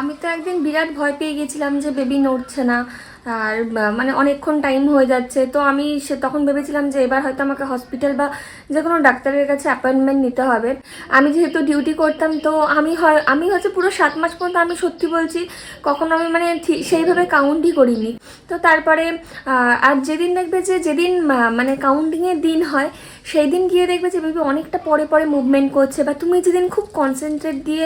আমি তো একদিন বিরাট ভয় পেয়ে গেছিলাম যে বেবি নড়ছে না, আর মানে অনেকক্ষণ টাইম হয়ে যাচ্ছে। তো আমি সে, তখন ভেবেছিলাম যে এবার হয়তো আমাকে হসপিটাল বা যে কোনো ডাক্তারের কাছে অ্যাপয়েন্টমেন্ট নিতে হবে। আমি যেহেতু ডিউটি করতাম, তো আমি হয়, আমি হচ্ছে পুরো সাত মাস পর্যন্ত আমি সত্যি বলছি, কখনো আমি মানে সেইভাবে কাউন্টই করিনি। তো তারপরে আর যেদিন দেখবে যে, যেদিন মানে কাউন্টিংয়ের দিন হয় সেই দিন গিয়ে দেখবে যে বেবি অনেকটা পরে পরে মুভমেন্ট করছে বা তুমি যেদিন খুব কনসেন্ট্রেট দিয়ে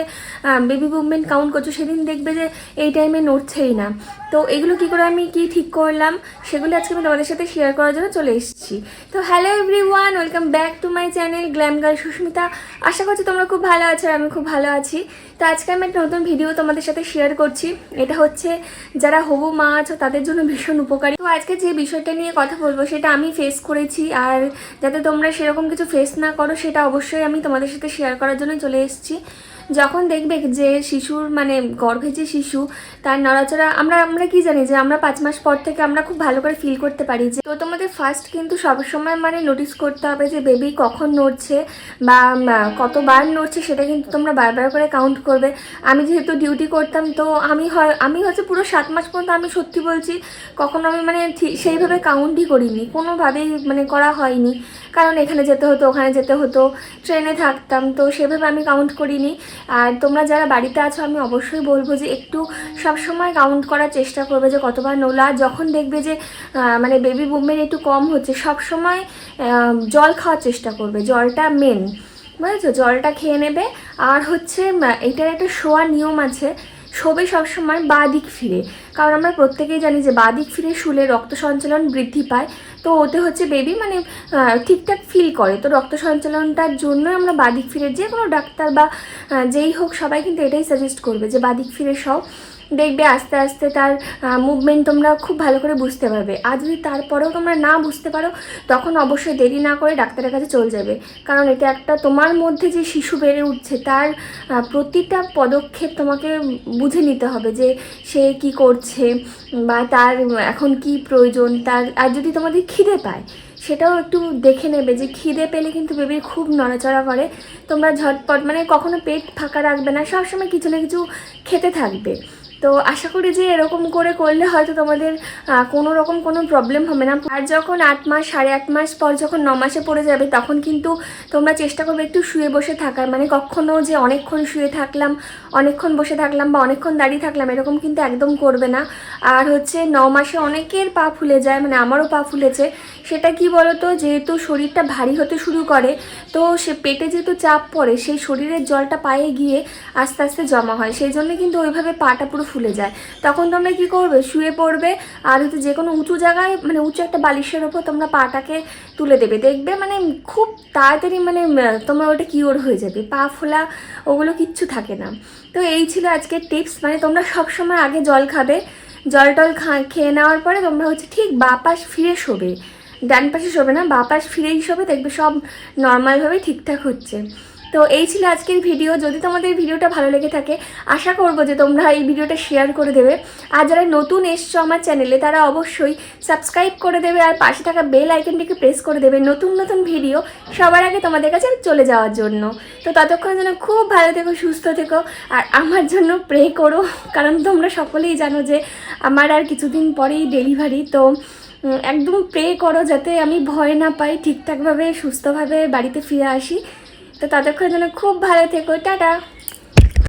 বেবি মুভমেন্ট কাউন্ট করছ, সেদিন দেখবে যে এই টাইমে নড়ছেই না। তো এগুলো কি করে আমি কি ঠিক করলাম? সেগুলো আজকে আমি তোমাদের সাথে শেয়ার করার জন্য চলে এসেছি। তো hello everyone welcome back to my channel glam girl Sushmita আশা করছি তোমরা খুব ভালো আছো আর আমি খুব ভালো আছি। তো আজকে আমি একটা নতুন ভিডিও তোমাদের সাথে শেয়ার করছি। এটা হচ্ছে যারা হবু মা আছো, তাদের জন্য ভীষণ উপকারী। তো আজকে যে বিষয়টা নিয়ে কথা বলব, সেটা আমি ফেস করেছি। আর যাতে তোমরা সেরকম কিছু ফেস না করো, সেটা অবশ্যই আমি তোমাদের সাথে শেয়ার করার জন্য চলে এসেছি। যখন দেখবে যে শিশুর মানে গর্ভে যে শিশু, তার নড়াচড়া, আমরা আমরা কি জানি যে আমরা পাঁচ মাস পর থেকে আমরা খুব ভালো করে ফিল করতে পারি যে, তো তোমাদের ফার্স্ট কিন্তু সবসময় মানে নোটিস করতে হবে যে বেবি কখন নড়ছে বা কতবার নড়ছে, সেটা কিন্তু তোমরা বারবার করে কাউন্ট করবে। আমি যেহেতু ডিউটি করতাম, তো আমি হয়, আমি হচ্ছে পুরো সাত মাস পর্যন্ত আমি সত্যি বলছি, কখনো আমি মানে সেইভাবে কাউন্টই করিনি। কোনোভাবেই মানে করা হয়নি। কারণ এখানে যেতে হতো, ওখানে যেতে হতো, ট্রেনে থাকতাম, তো সেভাবে আমি কাউন্ট করিনি। আর তোমরা যারা বাড়িতে আছো, আমি অবশ্যই বলব যে একটু সবসময় কাউন্ট করার চেষ্টা করবে যে কতবার নোলা, যখন দেখবে যে মানে বেবি মুভমেন্ট একটু কম হচ্ছে সবসময় জল খাওয়ার চেষ্টা করবে, জলটা মেন বুঝেছ? জলটা খেয়ে নেবে। আর হচ্ছে এটার একটা শোয়ার নিয়ম আছে, শোবে সবসময় বাঁ দিক ফিরে। কারণ আমরা প্রত্যেকেই জানি যে বাঁ দিক ফিরে শুলে রক্ত সঞ্চালন বৃদ্ধি পায়। তো ওতে হচ্ছে বেবি মানে ঠিকঠাক ফিল করে। তো রক্ত সঞ্চালনটার জন্য আমরা বাদিক ফিরে যে কোনো ডাক্তার বা যেই হোক সবাই কিন্তু এটাই সাজেস্ট করবে যে বাদিক ফিরে সব দেখবে আস্তে আস্তে তার মুভমেন্ট তোমরা খুব ভালো করে বুঝতে পারবে। আর যদি তারপরেও তোমরা না বুঝতে পারো, তখন অবশ্যই দেরি না করে ডাক্তারের কাছে চলে যাবে। কারণ এটা একটা তোমার মধ্যে যে শিশু বেড়ে উঠছে, তার প্রতিটা পদক্ষেপ তোমাকে বুঝে নিতে হবে যে সে কি করছে বা তার এখন কি প্রয়োজন, তার, আর যদি তোমাদের খিদে পায়। সেটাও একটু দেখে নেবে যে খিদে পেলে কিন্তু বেবি খুব নড়াচড়া করে। তোমরা ঝটপট মানে কখনো পেট ফাঁকা রাখবে না, সবসময় কিছু না কিছু খেতে থাকবে। তো আশা করি যে এরকম করে করলে হয়তো তোমাদের কোনো রকম কোনো প্রবলেম হবে না। আর যখন আট মাস, সাড়ে আট মাস পর যখন ন মাসে পড়ে যাবে, তখন কিন্তু তোমরা চেষ্টা করবে একটু শুয়ে বসে থাকার। মানে কখনো যে অনেকক্ষণ শুয়ে থাকলাম, অনেকক্ষণ বসে থাকলাম বা অনেকক্ষণ দাঁড়িয়ে থাকলাম, এরকম কিন্তু একদম করবে না। আর হচ্ছে ন মাসে অনেকের পা ফুলে যায় মানে আমারও পা ফুলেছে। সেটা কি বলতো? যেহেতু শরীরটা ভারী হতে শুরু করে, তো সে পেটে যেহেতু চাপ পড়ে, সেই শরীরের জলটা পায়ে গিয়ে আস্তে আস্তে জমা হয়। সেই জন্য কিন্তু ওইভাবে পাটা পুরো ফুলে যায়। তখন তোমরা কি করবে? শুয়ে পড়বে। আর হচ্ছে যে কোনো উঁচু জায়গায় মানে উঁচু একটা বালিশের ওপর তোমরা পাটাকে তুলে দেবে। দেখবে মানে খুব তাড়াতাড়ি মানে তোমার ওটা কিওর হয়ে যাবে। পা ফোলা ওগুলো কিচ্ছু থাকে না। তো এই ছিল আজকের টিপস মানে তোমরা সবসময় আগে জল খাবে। জল টল খেয়ে নেওয়ার পরে তোমরা হচ্ছে ঠিক বাপাস ফিরে শোবে। ডান পাশে শোবে না, বা পাশ ফিরেই শোবে। দেখবে সব নর্মালভাবে ঠিকঠাক হচ্ছে। তো এই ছিল আজকের ভিডিও। যদি তোমাদের ভিডিওটা ভালো লেগে থাকে, আশা করব যে তোমরা এই ভিডিওটা শেয়ার করে দেবে। আর যারা নতুন এসছো আমার চ্যানেলে তারা অবশ্যই সাবস্ক্রাইব করে দেবে আর পাশে থাকা বেল আইকনটিকে প্রেস করে দেবে নতুন নতুন ভিডিও সবার আগে তোমাদের কাছে চলে যাওয়ার জন্য। তো ততক্ষণ যেন খুব ভালো থেকো, সুস্থ থেকো, আর আমার জন্য প্রে করো। কারণ তোমরা সকলেই জানো যে আমার আর কিছুদিন পরেই ডেলিভারি তো একদম প্রে করো যাতে আমি ভয় না পাই, ঠিকঠাকভাবে, সুস্থভাবে বাড়িতে ফিরে আসি। তো ততক্ষণ যেন খুব ভালো থেকো টাটা।